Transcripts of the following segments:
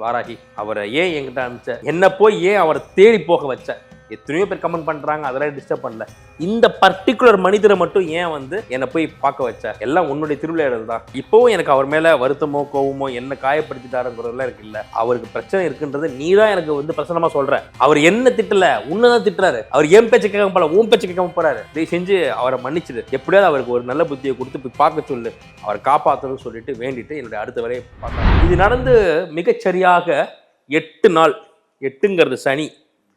வாராகி அவரை ஏன் என்கிட்ட அனுப்பிச்ச? என்ன போய் ஏன் அவரை தேடி போக வச்ச? எத்தனையோ பேர் கமெண்ட் பண்ணுறாங்க அதெல்லாம் டிஸ்டர்ப் பண்ணல. இந்த பர்டிகுலர் மனிதரை மட்டும் ஏன் வந்து என்னை போய் பார்க்க வச்ச? எல்லாம் உன்னுடைய திருவிளையாடல் தான் இப்போவும் எனக்கு அவர் மேலே வருத்தமோ கோவமோ என்ன காயப்படுத்திட்டாருங்கிறதுலாம் இருக்கு இல்லை. அவருக்கு பிரச்சனை இருக்குன்றது நீ தான் எனக்கு வந்து பிரசனமாக சொல்கிற அவர் என்ன திட்டல? உன்னதான் திட்டுறாரு. அவர் என் பேச்சு கேட்க போல உன் பேச்சு கேட்க போறாரு. இதை செஞ்சு அவரை மன்னிச்சிடு. எப்படியாவது அவருக்கு ஒரு நல்ல புத்தியை கொடுத்து போய் பார்க்க சொல்லு. அவரை காப்பாற்றணும்னு சொல்லிட்டு வேண்டிட்டு என்னுடைய அடுத்த வரையை பார்க்கலாம் இது நடந்து மிகச்சரியாக எட்டு நாள். எட்டுங்கிறது சனி.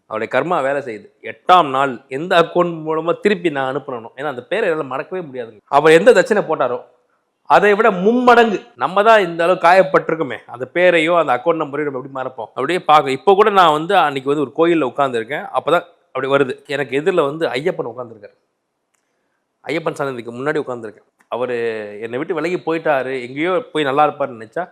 அவருடைய கர்மா வேலை செய்யுது. எட்டாம் நாள் எந்த அக்கௌண்ட் மூலமாக திருப்பி நான் அனுப்பணும் ஏன்னா அந்த பேரை என்னால் மறக்கவே முடியாதுங்க. அவர் எந்த தட்சணை போட்டாரோ அதை விட மும்மடங்கு. நம்ம தான் இந்த அளவு காயப்பட்டிருக்குமே. அந்த பேரையோ அந்த அக்கௌண்ட் நம்பரையோ நம்ம எப்படி மறப்போம்? அப்படியே பார்க்க. இப்போ கூட நான் வந்து அன்னைக்கு வந்து ஒரு கோயிலில் உட்காந்துருக்கேன் அப்போ தான் அப்படி வருது. எனக்கு எதிரில் வந்து ஐயப்பன் உட்காந்துருக்காரு ஐயப்பன் சன்னதிக்கு முன்னாடி உட்காந்துருக்கேன் அவர் என்னை விட்டு விலகி போயிட்டாரு. எங்கேயோ போய் நல்லா இருப்பார்னு நினச்சா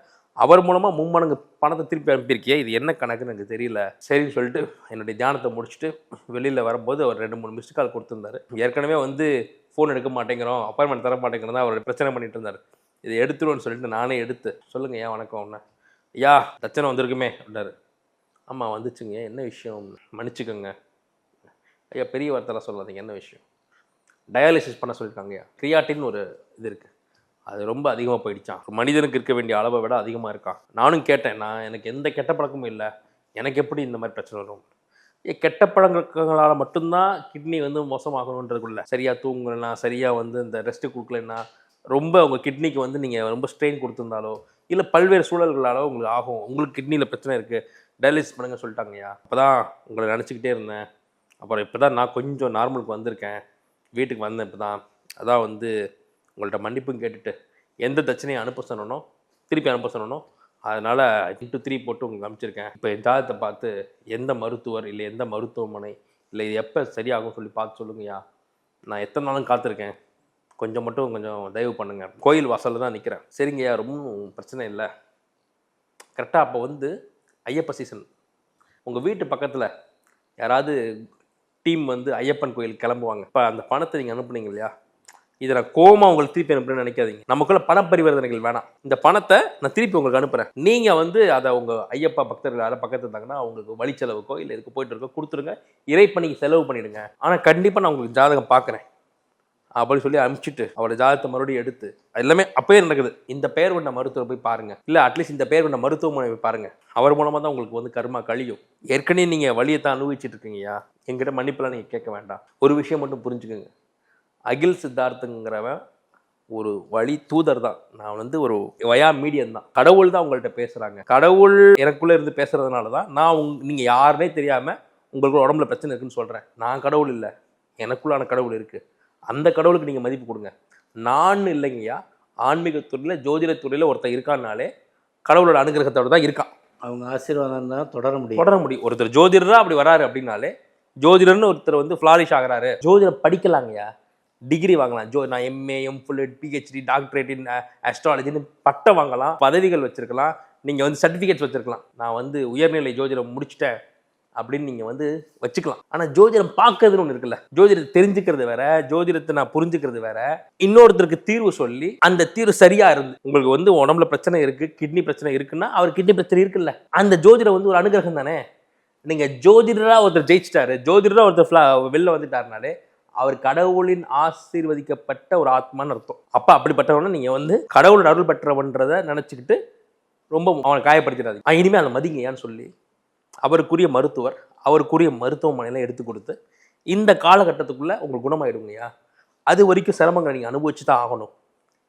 அவர் மூலமாக மும்மடங்கு பணத்தை திருப்பி அனுப்பியிருக்கியே இது என்ன கணக்குன்னு எனக்கு தெரியல. சரின்னு சொல்லிட்டு என்னுடைய தியானத்தை முடிச்சுட்டு வெளியில் வரும்போது அவர் ரெண்டு மூணு மிஸ்டு கால் கொடுத்துருந்தாரு. ஏற்கனவே வந்து ஃபோன் எடுக்க மாட்டேங்கிறோம் அப்பாயின்மெண்ட் தர மாட்டேங்கிறதா அவர் பிரச்சனை பண்ணிட்டு இருந்தார். இதை எடுத்துருவோன்னு சொல்லிட்டு நானே எடுத்து சொல்லுங்கள் ஏன் வணக்கம் ஒன்று ஐயா தச்சனை வந்திருக்குமே அப்படின்னாரு. ஆமாம் வந்துச்சுங்க. என்ன விஷயம்? மன்னிச்சுக்கோங்க. ஐயா பெரிய வார்த்தைலாம் சொல்லாதீங்க. என்ன விஷயம்? டயாலிசிஸ் பண்ண சொல்லியிருக்காங்கய்யா. கிரியாட்டின்னு ஒரு இது இருக்குது அது ரொம்ப அதிகமாக போயிடுச்சான் ஒரு மனிதனுக்கு இருக்க வேண்டிய அளவை விட அதிகமாக இருக்கான். நானும் கேட்டேன் நான் எனக்கு எந்த கெட்ட பழக்கமும் இல்லை. எனக்கு எப்படி இந்த மாதிரி பிரச்சனை வரும்? கெட்ட பழக்கங்களால் மட்டும்தான் கிட்னி வந்து மோசமாகணுன்றதுக்குள்ள சரியாக தூங்கலைன்னா சரியாக வந்து இந்த ரெஸ்ட்டு கொடுக்கலன்னா ரொம்ப உங்கள் கிட்னிக்கு வந்து நீங்கள் ரொம்ப ஸ்ட்ரெயின் கொடுத்துருந்தாலோ இல்லை பல்வேறு சூழல்களாலோ உங்களுக்கு ஆகும். உங்களுக்கு கிட்னியில் பிரச்சனை இருக்குது டயாலிசிஸ் பண்ணுங்க சொல்லிட்டாங்கய்யா. அப்போ தான் உங்களை நினச்சிக்கிட்டே இருந்தேன். அப்புறம் இப்போ தான் நான் கொஞ்சம் நார்மலுக்கு வந்திருக்கேன். வீட்டுக்கு வந்தேன் இப்போ தான் அதான் வந்து உங்கள்கிட்ட மன்னிப்பும் கேட்டுட்டு எந்த தச்சனையும் அனுப்ப சொன்னனோ திருப்பி அனுப்ப சொன்னனோ அதனால் இன்ட்டு த்ரீ போட்டு உங்களுக்கு அனுப்பிச்சிருக்கேன். இப்போ என் ஜாதகத்தை பார்த்து எந்த மருத்துவர் இல்லை எந்த மருத்துவமனை இல்லை இது எப்போ சரியாகும் சொல்லி பார்த்து சொல்லுங்கய்யா. நான் எத்தனை நாளும் காத்திருக்கேன். கொஞ்சம் மட்டும் கொஞ்சம் தயவு பண்ணுங்கள் கோயில் வாசலில் தான் நிற்கிறேன் சரிங்கய்யா ரொம்ப பிரச்சனை இல்லை. கரெக்டாக அப்போ வந்து ஐயப்ப சீசன் உங்கள் வீட்டு பக்கத்தில் யாராவது டீம் வந்து ஐயப்பன் கோயில் கிளம்புவாங்க. இப்போ அந்த பணத்தை நீங்கள் அனுப்புனீங்க இல்லையா? இதை நான் கோமா உங்களுக்கு திருப்பி அனுப்புறேன்னு நினைக்காதீங்க. நமக்குள்ள பண பரிவர்த்தனைகள் வேணாம். இந்த பணத்தை நான் திருப்பி உங்களுக்கு அனுப்புறேன். நீங்க வந்து அதை உங்க ஐயப்பா பக்தர்கள் யாரும் பக்கத்தில் இருந்தாங்கன்னா அவங்களுக்கு வழி செலவுக்கோ இல்லை இதுக்கு போயிட்டு இருக்கோ கொடுத்துருங்க. இறைப்பணிக்கு செலவு பண்ணிடுங்க. ஆனால் கண்டிப்பாக நான் உங்களுக்கு ஜாதகம் பார்க்குறேன் அப்படின்னு சொல்லி அனுப்பிச்சிட்டு அவரோட ஜாதகத்தை மறுபடியும் எடுத்து அது எல்லாமே அப்பயே நடக்குது. இந்த பெயர் கொண்ட மருத்துவர் போய் பாருங்க. இல்லை அட்லீஸ்ட் இந்த பெயர் கொண்ட மருத்துவமனை போய் பாருங்க. அவர் மூலமாக தான் உங்களுக்கு வந்து கர்மா கழியும். ஏற்கனவே நீங்கள் வழியை தான் அனுபவிச்சுட்டு இருக்கீங்கயா எங்கிட்ட மன்னிப்பெல்லாம் நீங்கள் கேட்க வேண்டாம். ஒரு விஷயம் மட்டும் புரிஞ்சுக்கோங்க. அகில் சித்தார்த்துங்கிறவன் ஒரு வழி தூதர் தான். நான் வந்து ஒரு வயா மீடியம் தான். கடவுள் தான் உங்கள்கிட்ட பேசுகிறாங்க கடவுள் எனக்குள்ளே இருந்து பேசுகிறதுனால தான் நான் உங் நீங்கள் யாருனே தெரியாமல் உங்களுக்கு உடம்புல பிரச்சனை இருக்குன்னு சொல்கிறேன் நான் கடவுள் இல்லை. எனக்குள்ளான கடவுள் இருக்குது அந்த கடவுளுக்கு நீங்கள் மதிப்பு கொடுங்க. நான் இல்லைங்கய்யா. ஆன்மீகத்துறையில் ஜோதிடத்துறையில் ஒருத்தன் இருக்கான்னாலே கடவுளோட அனுகிரகத்தோட தான் இருக்கான். அவங்க ஆசீர்வாதம் தான் தொடர முடியும். தொடர முடியும். ஒருத்தர் ஜோதிடரா அப்படி வராரு அப்படின்னாலே ஜோதிடர்னு ஒருத்தர் வந்து ஃப்ளாரிஷ் ஆகுறாரு. ஜோதிடர் படிக்கலாங்கய்யா. டிகிரி வாங்கலாம். ஜோ நான் MA MPhil PhD doctorate in அஸ்ட்ராலஜின்னு பட்டம் வாங்கலாம் பதவிகள் வச்சுருக்கலாம் நீங்கள் வந்து சர்டிஃபிகேட்ஸ் வச்சுருக்கலாம். நான் வந்து உயர்நிலை ஜோதிடம் முடிச்சிட்டேன் அப்படின்னு நீங்கள் வந்து வச்சுக்கலாம். ஆனால் ஜோதிடம் பார்க்கறதுன்னு ஒன்று இருக்குல்ல. ஜோதிடத்தை தெரிஞ்சுக்கிறது வேற ஜோதிடத்தை நான் புரிஞ்சுக்கிறது வேற. இன்னொருத்தருக்கு தீர்வு சொல்லி அந்த தீர்வு சரியா இருந்து உங்களுக்கு வந்து உடம்புல பிரச்சனை இருக்கு கிட்னி பிரச்சனை இருக்குன்னா அவர் கிட்னி பிரச்சனை இருக்குல்ல. அந்த ஜோதிடம் வந்து ஒரு அனுகிரகம் தானே நீங்கள் ஜோதிடராக ஒருத்தர் ஜெயிச்சிட்டாரு ஜோதிடராக ஒருத்தர் fla- வெளில வந்துட்டாருனாலே அவர் கடவுளின் ஆசீர்வதிக்கப்பட்ட ஒரு ஆத்மான்னு அர்த்தம். அப்போ அப்படிப்பட்டவன நீங்கள் வந்து கடவுளோட அருள் பெற்றவன்றதை நினச்சிக்கிட்டு ரொம்ப அவனை காயப்படுத்திடாது இனிமேல் அதை மதிங்கயான்னு சொல்லி அவருக்குரிய மருத்துவர் அவருக்குரிய மருத்துவமனையெல்லாம் எடுத்து கொடுத்து இந்த காலகட்டத்துக்குள்ளே உங்களுக்கு குணமாயிடுங்கய்யா அது வரைக்கும் சிரமங்களை நீங்கள் அனுபவிச்சு தான் ஆகணும்.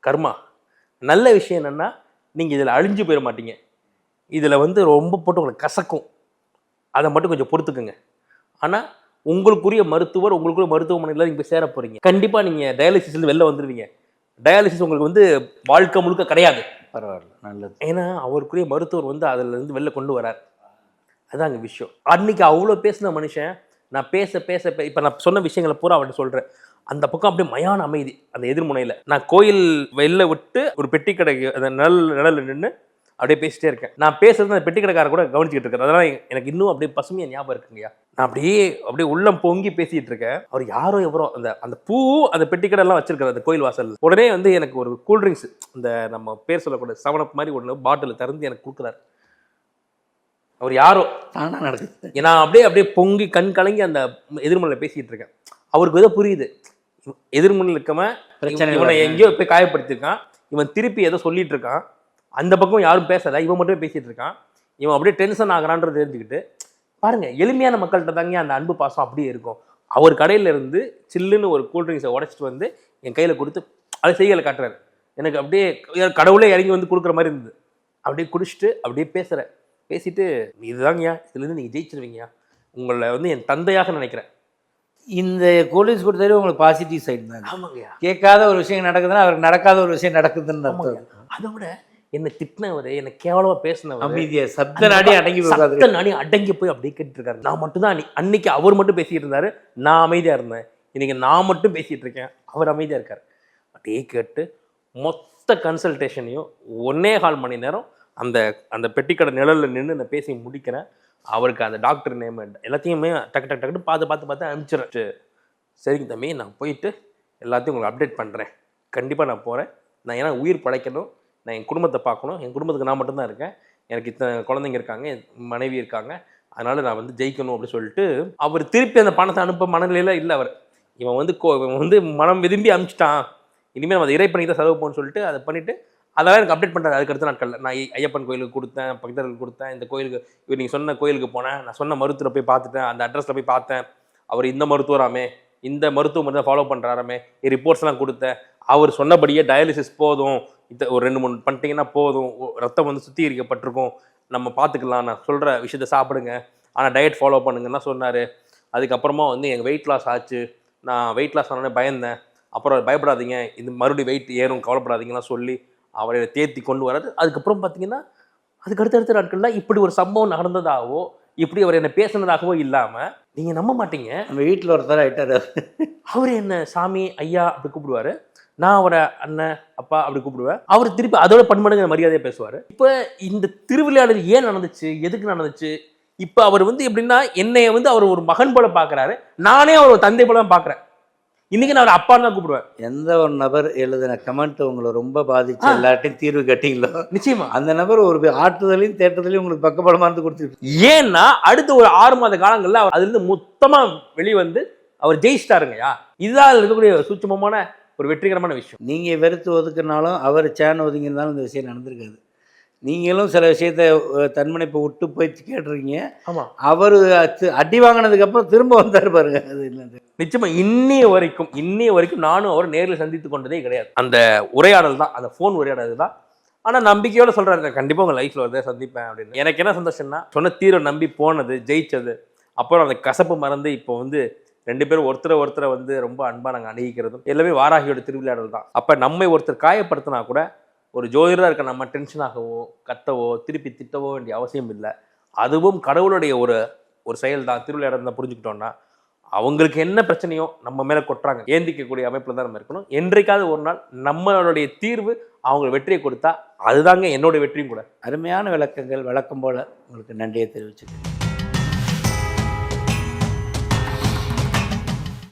கர்மா நல்ல விஷயம் என்னன்னா நீங்கள் இதில் அழிஞ்சு போயிட மாட்டீங்க. இதில் வந்து ரொம்ப போட்டு உங்களுக்கு கசக்கும். அதை மட்டும் கொஞ்சம் பொறுத்துக்குங்க. ஆனால் உங்களுக்குரிய மருத்துவர் உங்களுக்குரிய மருத்துவமனையில் நீங்கள் போய் சேர போறீங்க. கண்டிப்பா நீங்க டயாலிசிஸ்ல வெளில வந்துடுவீங்க டயாலிசிஸ் உங்களுக்கு வந்து வாழ்க்கை முழுக்க கிடையாது. பரவாயில்ல நல்லது. ஏன்னா அவருக்குரிய மருத்துவர் வந்து அதுல இருந்து வெளில கொண்டு வரார். அதான் அங்கே விஷயம். அன்னைக்கு அவ்வளோ பேசின மனுஷன் நான் பேச பேச இப்ப நான் சொன்ன விஷயங்களை பூரா அவர்கிட்ட சொல்றேன். அந்த பக்கம் அப்படியே மயான அமைதி அந்த எதிர்முனையில. நான் கோயில் வெளில விட்டு ஒரு பெட்டி கடைக்கு அந்த நிழல் நிழல்ல நின்று அப்படியே பேசிட்டே இருக்கேன். நான் பேசுறது அந்த பெட்டி கடைக்காரர் கூட கவனிச்சுக்கிட்டு இருக்காரு. அதெல்லாம் எனக்கு இன்னும் அப்படியே பசுமையா ஞாபகம் இருக்குங்கய்யா நான் அப்படியே அப்படியே உள்ளம் பொங்கி பேசிட்டு இருக்கேன். அவர் யாரோ எவரோ அந்த அந்த பூ அந்த பெட்டி கடை எல்லாம் வச்சிருக்காரு அந்த கோயில் வாசல் உடனே வந்து எனக்கு ஒரு கூல்ட்ரிங்க்ஸ் இந்த நம்ம பேர் சொல்லக்கூடிய செவனப் மாதிரி ஒன்று பாட்டில் திறந்து எனக்கு கொடுக்குறாரு. அவர் யாரோ தானா நடக்குது. நான் அப்படியே அப்படியே பொங்கி கண் கலங்கி அந்த எதிர்மலையில் பேசிட்டு இருக்கேன். அவருக்கு ஏதோ புரியுது. எதிர்மலையில் இருக்கவன் பிரச்சனை இவனை. எங்கேயோ போய் காயப்படுத்திருக்கான் இவன் திருப்பி ஏதோ சொல்லிட்டு இருக்கான். அந்த பக்கம் யாரும் பேசல. இவன் மட்டும் பேசிட்டு இருக்கான். இவன் அப்படியே டென்ஷன் ஆகுறான்றது தெரிஞ்சுக்கிட்டு பாருங்க எளிமையான மக்கள்கிட்ட தாங்க அந்த அன்பு பாசம் அப்படியே இருக்கும். அவர் கடையில இருந்து சில்லுன்னு ஒரு கூல்ட்ரிங்ஸை உடைச்சிட்டு வந்து என் கையில கொடுத்து அதை செய்களை காட்டுறாரு. எனக்கு அப்படியே கடவுளே இறங்கி வந்து கொடுக்குற மாதிரி இருந்தது. அப்படியே குடிச்சிட்டு அப்படியே பேசுறேன் பேசிட்டு இதுதாங்கய்யா இதுலேருந்து நீங்கள் ஜெயிச்சிருவீங்கய்யா உங்களை வந்து என் தந்தையாக நினைக்கிறேன். இந்த போலீஸ் கொடுத்தாலே உங்களுக்கு பாசிட்டிவ் சைடு தான். ஆமாங்கய்யா கேட்காத ஒரு விஷயம் நடக்குதுன்னா அவருக்கு நடக்காத ஒரு விஷயம் நடக்குதுன்னு அதை விட என்னை திட்டினவர் என்னை கேவலமா பேசினவர் அமைதியா சப்த நாடி அடங்கி சத்த நானே அடங்கி போய் அப்படியே கேட்டுட்டு இருக்காரு நான் மட்டும் தான் அன்னைக்கு அவர் மட்டும் பேசிட்டு இருந்தாரு நான் அமைதியா இருந்தேன். இன்னைக்கு நான் மட்டும் பேசிட்டு இருக்கேன். அவர் அமைதியா இருக்காரு. அப்படியே கேட்டு மொத்த கன்சல்டேஷனையும் ஒன்னே கால் மணி நேரம் அந்த அந்த பெட்டிக்கடை நிழல்ல நின்று நான் பேசி முடிக்கிறேன். அவருக்கு அந்த டாக்டர் நேம் எல்லாத்தையுமே டக்கு டக்கு டக்குன்னு பார்த்து பார்த்து பார்த்து அனுப்பிச்சிடுறேன். சரிங்க தம்பி நான் போயிட்டு எல்லாத்தையும் உங்களுக்கு அப்டேட் பண்ணுறேன் கண்டிப்பாக நான் போகிறேன் நான் ஏன்னா உயிர் பழைக்கணும். நான் என் குடும்பத்தை பார்க்கணும். என் குடும்பத்துக்கு நான் மட்டும்தான் இருக்கேன். எனக்கு இத்தனை குழந்தைங்க இருக்காங்க என் மனைவி இருக்காங்க. அதனால் நான் வந்து ஜெயிக்கணும் அப்படின்னு சொல்லிட்டு அவர் திருப்பி அந்த பணத்தை அனுப்ப மனநிலையில் இல்லை அவர். இவன் வந்து கோ இவன் வந்து மனம் விரும்பி அனுப்பிச்சிட்டான் இனிமேல் நம்ம அதை இறை பண்ணி தான் செலவு போகணும்னு சொல்லிட்டு அதை பண்ணிவிட்டு அதெல்லாம் எனக்கு அப்டேட் பண்ணுறாரு அதுக்கு நாட்களில். நான் ஐ- ஐயப்பன் கோயிலுக்கு கொடுத்தேன் பக்தர்களுக்கு கொடுத்தேன். இந்த கோயிலுக்கு இவர் நீங்கள் சொன்ன கோயிலுக்கு போனேன். நான் சொன்ன மருத்துவரை போய் பார்த்துட்டேன். அந்த அட்ரஸில் போய் பார்த்தேன். அவர் இந்த மருத்துவராமே இந்த மருத்துவ தான் ஃபாலோ பண்ணுறாராமே ரிப்போர்ட்ஸ்லாம் கொடுத்தேன். அவர் சொன்னபடியே டயாலிசிஸ் போதும். இந்த ஒரு ரெண்டு மூணு பண்ணிட்டீங்கன்னா போதும். ரத்தம் வந்து சுத்திகரிக்கப்பட்டிருக்கும். நம்ம பார்த்துக்கலாம் நான் சொல்கிற விஷயத்த சாப்பிடுங்க. ஆனால் டயட் ஃபாலோ பண்ணுங்கன்னா சொன்னார். அதுக்கப்புறமா வந்து எங்கள் வெயிட் லாஸ் ஆச்சு. நான் வெயிட் லாஸ் ஆனோடனே பயந்தேன். அப்புறம் பயப்படாதீங்க. இது மறுபடியும் வெயிட் ஏறும். கவலைப்படாதீங்கலாம் சொல்லி அவரை தேத்தி கொண்டு வராது அதுக்கப்புறம் பார்த்தீங்கன்னா அதுக்கு அடுத்தடுத்த நாட்களில் இப்படி ஒரு சம்பவம் நடந்ததாகவோ இப்படி அவர் என்ன பேசுனதாகவோ இல்லாமல் நீங்கள் நம்ப மாட்டீங்க. நம்ம வீட்டில் ஒருத்தர் ஆயிட்டாரு. அவர் என்ன சாமி ஐயா அப்படி கூப்பிடுவாரு. நான் அவரை அண்ணன் அப்பா அப்படி கூப்பிடுவேன். அவர் திருப்பி அதோட பன்மடங்கு மரியாதையா பேசுவார். இப்போ இந்த திருவிளையாடல் ஏன் நடந்துச்சு? எதுக்கு நடந்துச்சு? இப்போ அவர் வந்து எப்படின்னா என்னைய வந்து அவர் ஒரு மகன் போல பார்க்கறாரு நானே அவர் தந்தை போல தான் பார்க்குறேன் இன்னைக்கு நான் அவர் அப்பான்னு தான் கூப்பிடுவேன். எந்த ஒரு நபர் எழுதின கமெண்ட் உங்களை ரொம்ப பாதிச்சு எல்லாட்டையும் தீர்வு கட்டிங்களோ நிச்சயமா. அந்த நபர் ஒரு ஆட்டுதலையும் தேட்டத்துலையும் உங்களுக்கு பக்கபலமா இருந்து கொடுத்துட்டு ஏன்னா அடுத்த ஒரு ஆறு மாத காலங்கள்ல அவர் அதுல இருந்து மொத்தமா வெளியே வந்து அவர் ஜெயிச்சிட்டாருங்கய்யா. இதுதான் இருக்கக்கூடிய சூட்சமமான ஒரு வெற்றிகரமான விஷயம். நீங்க வெறுத்து ஒதுக்குனாலும் அவர் சேன் ஒதுங்கியிருந்தாலும் இந்த விஷயம் நடந்திருக்காது. நீங்களும் சில விஷயத்த தன்முனைப்பை விட்டு போய் கேட்டிருக்கீங்க. ஆமா. அவர் அடி வாங்கினதுக்கு அப்புறம் திரும்ப வந்தார் பாருங்க. அது என்னது? நிச்சயமா இன்னைய வரைக்கும் இன்னைய வரைக்கும் நானும் அவர் நேரில் சந்தித்து கொண்டதே கிடையாது. அந்த உரையாடல் தான் அந்த ஃபோன் உரையாடல் தான். ஆனா நம்பிக்கையோட சொல்றாரு "நான் கண்டிப்பா உங்க லைஃப்ல வந்து சந்திப்பேன் அப்படின்னு. எனக்கு என்ன சந்தோஷம்னா சொன்ன தீரை நம்பி போனது ஜெயிச்சது அப்புறம் அந்த கசப்பு மறந்து இப்போ வந்து ரெண்டு பேரும் ஒருத்தரை ஒருத்தரை வந்து ரொம்ப அன்பாக நாங்கள் அணுகிக்கிறதும் எல்லாமே வாராகியோட திருவிளையாடல் தான். அப்போ நம்மை ஒருத்தர் காயப்படுத்தினா கூட ஒரு ஜோதிடராக இருக்க நம்ம டென்ஷனாகவோ கத்தவோ திருப்பி திட்டவோ வேண்டிய அவசியம் இல்லை. அதுவும் கடவுளுடைய ஒரு ஒரு செயல் தான் திருவிளையாடல் தான் புரிஞ்சுக்கிட்டோம்னா அவங்களுக்கு என்ன பிரச்சனையோ நம்ம மேலே கொட்டுறாங்க. ஏந்திக்கக்கூடிய அமைப்பில் தான் நம்ம இருக்கணும். என்றைக்காவது ஒரு நாள் நம்மளுடைய தீர்வு அவங்க வெற்றியை கொடுத்தா அதுதாங்க என்னோட வெற்றியும் கூட. அருமையான விளக்கங்கள். வழக்கம் போல உங்களுக்கு நன்றியை தெரிவிச்சுக்கிறேன்.